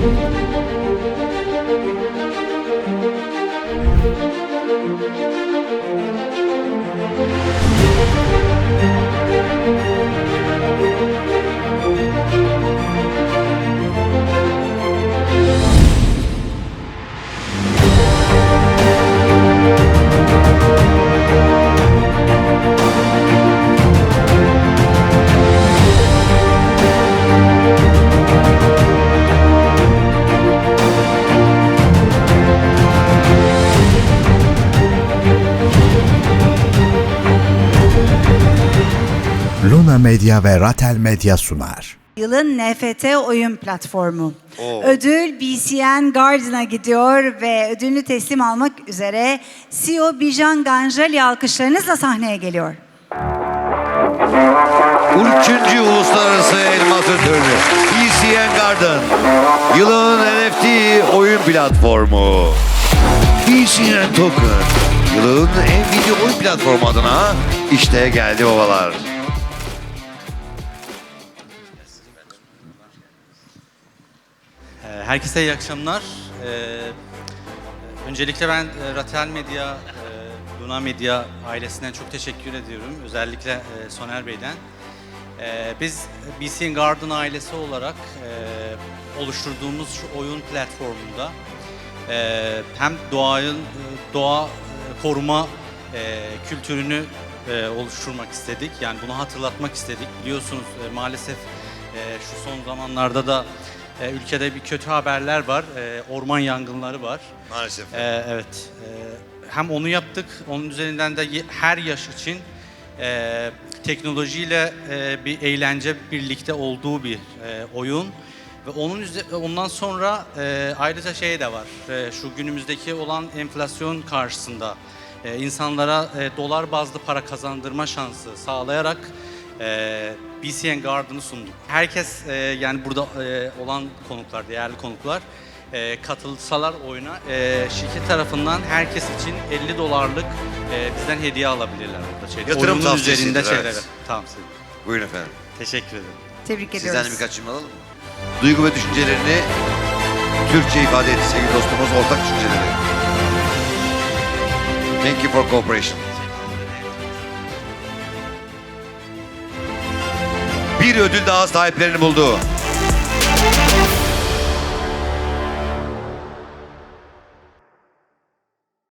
Thank you. Luna Medya ve Ratel Medya sunar. Yılın NFT oyun platformu. Oo. Ödül BCN Garden'a gidiyor ve ödülünü teslim almak üzere CEO Bijan Ganjali alkışlarınızla sahneye geliyor. 13. Uluslararası Elma Törünü ECN Garden Yılın NFT oyun platformu ECN Token Yılın Nvidia oyun platformu adına işte geldi babalar. Herkese iyi akşamlar. Ee, Öncelikle ben e, Ratel Medya, e, Luna Medya ailesinden çok teşekkür ediyorum. Özellikle e, Soner Bey'den. Ee, Biz BCN Garden ailesi olarak oluşturduğumuz şu oyun platformunda hem doğayın e, doğa koruma kültürünü oluşturmak istedik. Yani bunu hatırlatmak istedik. Biliyorsunuz maalesef şu son zamanlarda da e, ülkede bir kötü haberler var. E, orman yangınları var. Maalesef. Ee, evet. Ee, hem onu yaptık, onun üzerinden de ye- her yaş için e, teknolojiyle e, bir eğlence birlikte olduğu bir e, oyun ve onun üze- ondan sonra e, ayrıca şey de var. E, şu günümüzdeki olan enflasyon karşısında e, insanlara e, dolar bazlı para kazandırma şansı sağlayarak e, BCN Garden'ı sunduk. Herkes e, yani burada e, olan konuklar, değerli konuklar e, katılsalar oyuna e, şirket tarafından herkes için 50 dolarlık e, bizden hediye alabilirler burada. Şey, Yatırım oyunun tavsiyesidir, üzerinde evet. şeyler. Tamam siz. Buyurun efendim. Teşekkür ederim. Tebrik Sizden ediyoruz. de birkaç cümle alalım mı? Duygu ve düşüncelerini Türkçe ifade etti sevgili dostumuz ortak düşünceleri. Thank you for cooperation. Bir ödül daha sahiplerini buldu.